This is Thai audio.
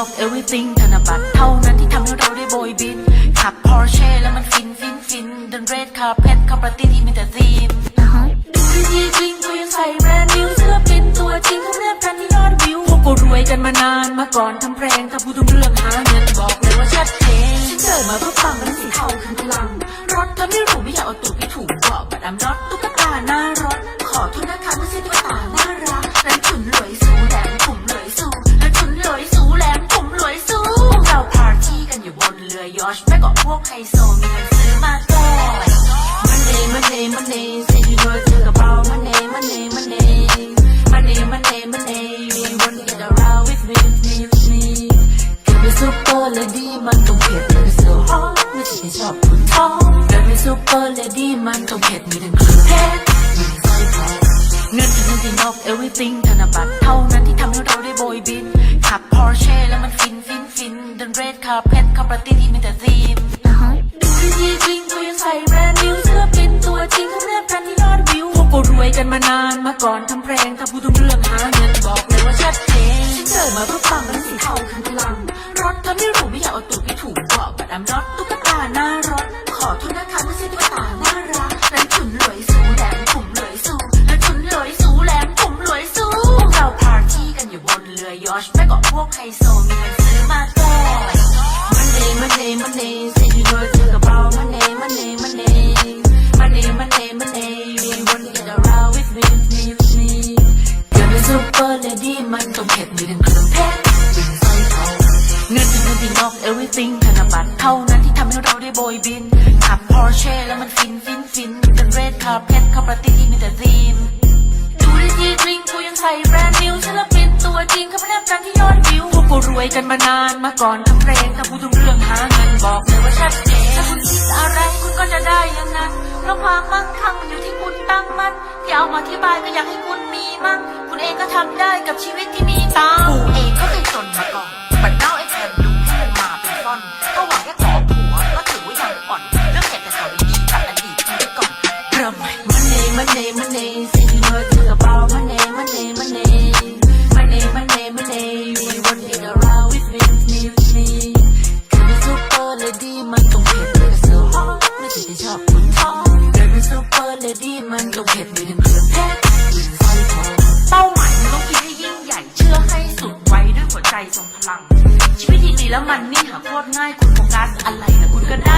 of everything ธนบัตรเท่านั้นที่ทำให้เราได้โบยบิน ขับพอร์เช่แล้วมันฟินฟินฟินเดินเรดคาร์เพ็ดคาปาร์ตี้ที่มีแต่ซีมดูดีจริงกูยังใส่แบรนด์นิวเสื้อเป็นตัวจริงเขาเลือกกันที่ยอดวิวพวกกูรวยกันมานานมาก่อนทำแพรงทำผู้ทุงเรื่องหาเงินบอกเลยว่าชัดเจนฉันเกิดมาเพื่อฟังเรื่สีเทาคือพลังรถทำไม่รู้ไม่อยากเอาตูดไปถูกบอก but I'm not ยอชไม่กาะพวกไฮโซมีเงินซื้อมาก่อน Money, money, money, say you know it's all about money, money, money, money, money, money. You wanna get around with me, with me, with me. เกิดเป็นซูเปอร์เลดี้มันต้องเผ็ดเลยโซฮอตไม่ใช่แค่ชอบคุณท้องเกิดเป็นซูเปอร์เลดี้มันต้องเผ็ดมีทั้งเครื่องเพชรมีทั้งสร้อยทองเงินถึงเงินที่นอก everything ธนบัตรเท่าาเพชรคาปาร์ตี้ที่มีแต่ธีมดูดีจริงกูยังใส่แบรนด์นิวเสื้อเป็นตัวจริงเขาเรียกกันที่ยอดวิวพวกกูรวยกันมานานมาก่อนทำเพลงถ้าพูดถึงเรื่องหาเงินบอกเลยว่าชัดเจนฉันเกิดมาเพื่อฟังเป็นสีเทาคือพลังรถทำให้รู้ไม่อยากเอาตูดไปถูกเกาะบัดอำรถตุ๊กตาหน้ารถขอโทษนะคะไม่ใช่ตุ๊กตาน่ารักนั้นฉุนหลวยสูแหลมผมหลวยสูนั้นฉุนหลวยสูแหลมผมหลวยสูเราปาร์ตี้กันอยู่บนเรือยอชไม่กาะพวกไฮโซมีเงิน Money, money, money, say you know it's all about money, money, money, money, money, money. You wanna get around with me, with me, with me. เกิดเป็นซูเปอร์เลดี้มันต้องเผ็ดมีทั้งเครื่องเพชรมีทั้งสร้อยทองเงินที่เงินที่นอก everything ธนบัตรเท่านั้นที่ทำให้เราได้โบยบินขับ Porsche แล้วมันฟินฟินฟินเดินเรดคาเพชรคาปาร์ตี้ที่มีแต่ธีมดูดีจริงกูยังใส่แบรนด์นิวศิลปินตัวจริงเขาไม่ได้กันที่ยอดวิว กกูรวยกันมานานมาก่อนทำเพลงถ้าพูดถึงเรื่องหาเงินบอกเลยว่าชัดเจนถ้าคุณคิดอะไรคุณก็จะได้อย่างนั้นเพราะความมั่งคั่งมันอยู่ที่คุณตั้งมั่นที่เอามาอธิบายก็อยากให้คุณมีมั่งคุณเองก็ทำได้กับชีวิตที่มีตังค์กูเองก็เคยจนมาก่อนบัดเน่าไอ้แผ่นดูให้มันมาเป็นฟ่อนก็หวังแค่ขอผัวก็ถือว่ายังอ่อนเรื่องเก็บแต่ข่าวดีๆจากอดีตทิ้งไปก่อนเริ่มใหม่ Money Money Money say you know it's all about money Money Money มึงท้องเดินเป็นซูเปอร์เลดี้มันต้องเผ็ดไปถึงเครื่องเพชรมีทั้งสร้อยทองเป้าหมายมันต้องคิดให้ยิ่งใหญ่เชื่อให้สุดไว้ด้วยหัวใจทรงพลัง ชีวิตดีๆแล้วมันนี่หาโคตรง่ายคุณโฟกัสอะไรนะคุณก็ได้อคุณก็ได